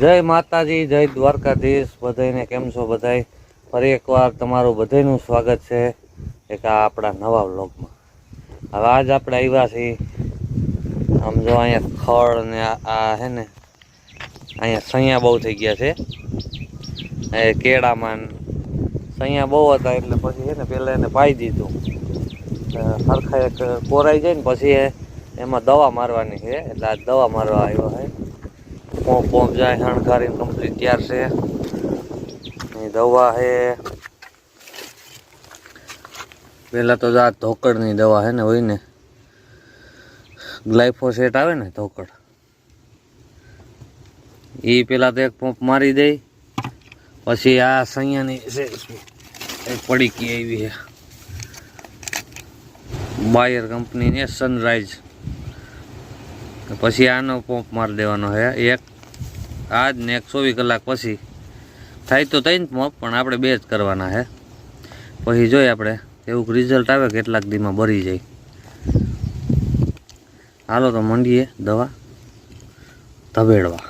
જય માતાજી, જય દ્વારકાધીશ બધાને કેમ છો બધાય? ફરી એકવાર તમારું બધાયનું સ્વાગત છે એક આ આપણા નવા વ્લોગમાં. હવે આજ આપણે આવ્યા છીએ, આમ જો અહીંયા ખડ ને આ- હે ને, અહીંયા સૈયા બહુ થઈ ગયા છે. એ કેળામાં સૈયા બહુ હતા એટલે પછી છે ને પહેલાં એને પાઈ દીધું. સરખા એક કોરાઈ જાય ને પછી એમાં દવા મારવાની છે, એટલે આ દવા મારવા આવ્યો છે પોંપ પોંપ જાય શણગારીને કમ્પ્લીટ તૈયાર છે. દવા છે. પેલા તો આ ધોકડની દવા છે ને હોય ને ગ્લાયફોસેટ આવે ને ધોકડ, એ પેલા તો એક પંપ મારી દે પછી આ સૈયાની છે એક પડીકી આવી છે. બાયર કંપનીની સનરાઈઝ પછી આનો પંપ મારી દેવાનો છે, એક આજ ને એક ચોવીસ કલાક પછી થાય તો ત્રણ પંપ પણ આપણે બે જ કરવાના છે પછી જોઈએ આપણે, એવું રિઝલ્ટ આવે કેટલાક દીમાં ભરી જાય. હાલો તો મંડીએ દવા ધબેડવા.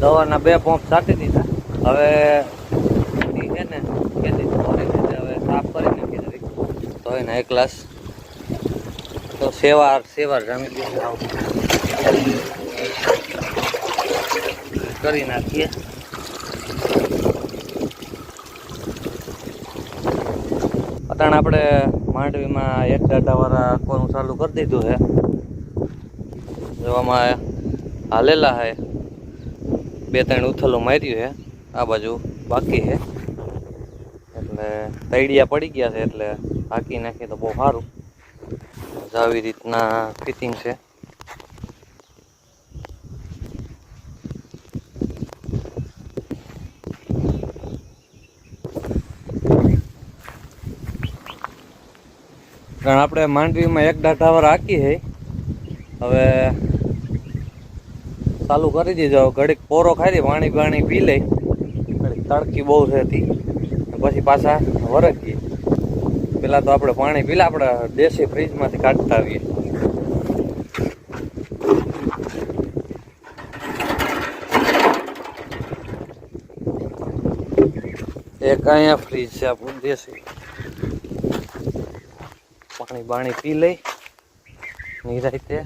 દવાના બે પંપ છાંટી દીધા. હવે ઈ છે ને ખેતી ધોરી રીતે હવે સાફ કરી નાખી દીધી ને, એક ક્લાસ તો સેવાર સેવાર જામી કરી નાખીએ. અટાણ આપણે માંડવીમાં એક દાડાવાળા આપવાનું ચાલુ કરી દીધું છે. જોવામાં હાલેલા છે. બે ત્રણ ઉથલું માર્યું છે. આ બાજુ બાકી છે. એટલે તૈડિયા પડી ગયા છે, એટલે હાકી નાખીએ તો બહુ સારું. આવી રીતના ફિટિંગ છે. કારણ આપણે માંડવીમાં એક ડાટાવર હાકી છે. હવે ચાલુ કરી દીધો. ઘડીક પોરો ખાઈ પાણી પાણી પી લઈ ઘડીક તડકી બહુ છે પછી પાછા વરગીએ પેલા તો આપણે પાણી પીલા, આપણે દેશી ફ્રીજમાંથી કાઢતા આવીએ. એક અહીંયા ફ્રીજ છે આપણું દેશી. પાણી બાણી પી લઈ, નિરાયતે.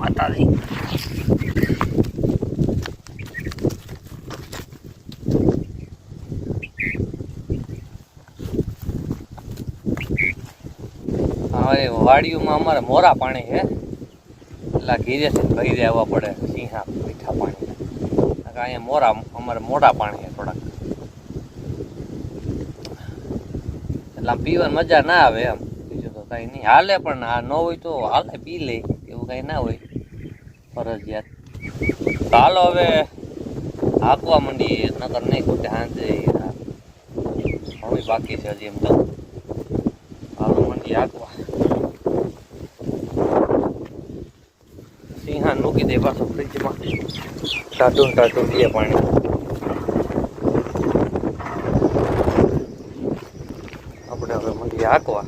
માતાજી. હવે વાડીઓમાં અમારે મોરા પાણી છે. એટલે ઘીરે છે ઘીરે આવવા પડે સિંહા મીઠા પાણી. અહીંયા મોરા, અમારે મોટા પાણી છે થોડાક. એટલે આમ પીવાની મજા ના આવે એમ. બીજું તો કાંઈ નહીં. હાલે પણ આ ન હોય તો હાલે, પી લે. એવું કાંઈ ના હોય. ફરજિયાત. હાલો હવે, હાંકવા માંડીએ. નકર નહીં ખોટે હાંજે હવે બાકી છે હજી એમ તો. હાલો મંડી હાંકવા. મૂકી દે પાછો ફ્રીજમાં. ટાટું ટાટું પીએ પાણી. આપણે હવે મળીએ હાંકવા.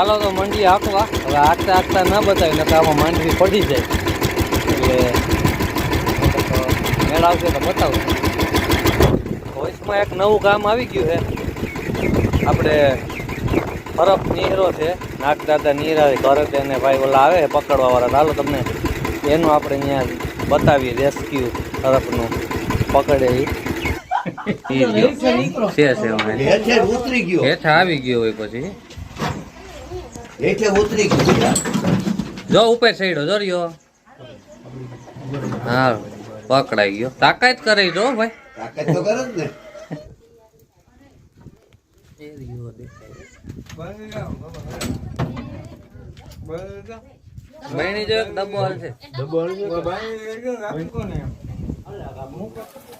ચાલો તો મંડી હાંકવા. હવે હાંકતા હાંકતા ના બતાવી નકર આમાં માંડવી પડી જાય. એટલે મેળ આવશે તો બતાવું. વોઇસમાં એક નવું કામ આવી ગયું છે. આપણે ફરફ નીરો છે નાગદાદા નીરા ઘરે તેને ભાઈ ઓલા આવે પકડવા વાળા ચાલો તમને એનું આપણે અહીંયા બતાવીએ રેસ્ક્યુ તરફનું પકડે છે છે હેઠા આવી ગયો હોય પછી. હેઠે ઉતરી ગયો જો ઉપર સૈડો જો રહ્યો. હા પકડાઈ ગયો. તાકાત કરે જો ભાઈ. તાકાત તો કરે જ ને. બહેની જો એક ડબ્બો હાલશે હમ.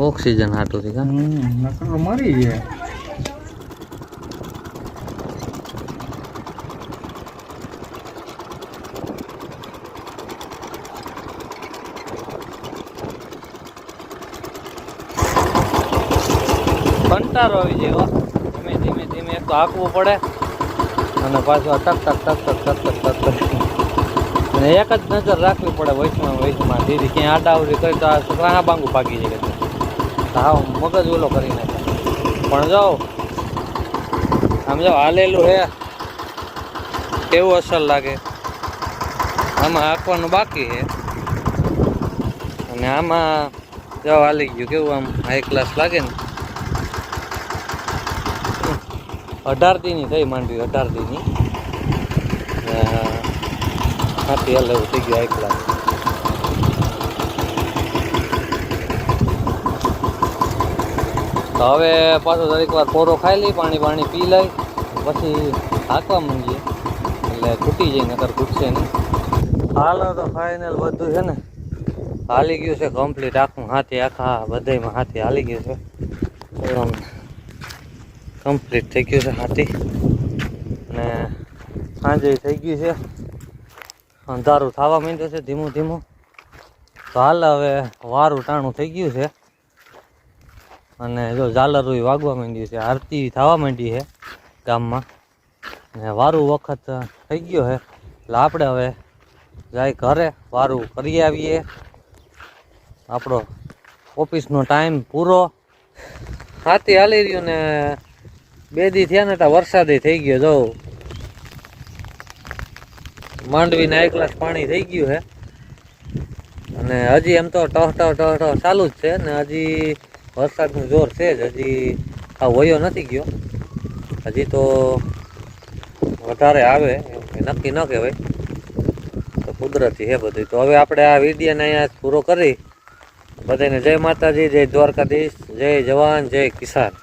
ઓક્સિજન હાટું થી કા? મરી ગયા. કંટારો આવી જાય ધીમે ધીમે ધીમે એક તો હાંકવું પડે. અને પાછો ટક ટક ટક ટક ટક ટક ટક અને એક જ નજર રાખવી પડે વૈષ્ણવ વૈષ્ણવમાં દીદી. ક્યાં આટાવરી કરી તો આ છોકરાના બાંગુ ભાગી જાય સાવ મગજ ઓલો કરી નાખે. પણ જાઓ આમ જાઓ હાલેલું હે. કેવું અસર લાગે? આમાં આપવાનું બાકી છે અને આમાં જવા હાલી ગયું, કેવું આમ હાઈ ક્લાસ લાગે ને? અઢાર દીની થઈ માંડવી, અઢાર હાથી હાલ એવું થઈ ગયું એકલા તો હવે પાછો દરેક વાર પોરો ખાઈ લઈ, પાણી પાણી પી લઈ, પછી હાંકવા માંડીએ. એટલે ખૂટી જાય નકર ખૂટશે નહીં. હાલ તો ફાઇનલ બધું છે ને, હાલી ગયું છે કમ્પ્લીટ આખું હાથી, આખા બધાયમાં હાથી હાલી ગયું છે. કમ્પ્લીટ થઈ ગયું છે હાથી. અને સાંજે થઈ ગયું છે. અંધારું થવા માંડ્યું છે ધીમું ધીમું. તો હાલ હવે વારું ટાણું થઈ ગયું છે. અને જો ઝાલરું વાગવા માંડ્યું છે. આરતી થવા માંડી છે ગામમાં. ને વારું વખત થઈ ગયો છે. એટલે આપણે હવે જાય ઘરે વારું કરી આવીએ. આપણો ઓફિસનો ટાઈમ પૂરો. હાથી હાલી રહ્યું ને બે દી થયા ને ત્યાં વરસાદે થઈ ગયો, જો. માંડવીના એક ગ્લાસ પાણી થઈ ગયું છે અને હજી એમ તો ટહ ટહ ટહ ટહ ચાલુ જ છે ને હજી વરસાદનું જોર છે જ. હજી આ વયો નથી ગયો. હજી તો વધારે આવે નક્કી ન કહેવાય. તો કુદરતી છે બધું તો હવે આપણે આ વિડીયોને અહીંયા પૂરો કરી. બધાને જય માતાજી, જય દ્વારકાધીશ, જય જવાન, જય કિસાન.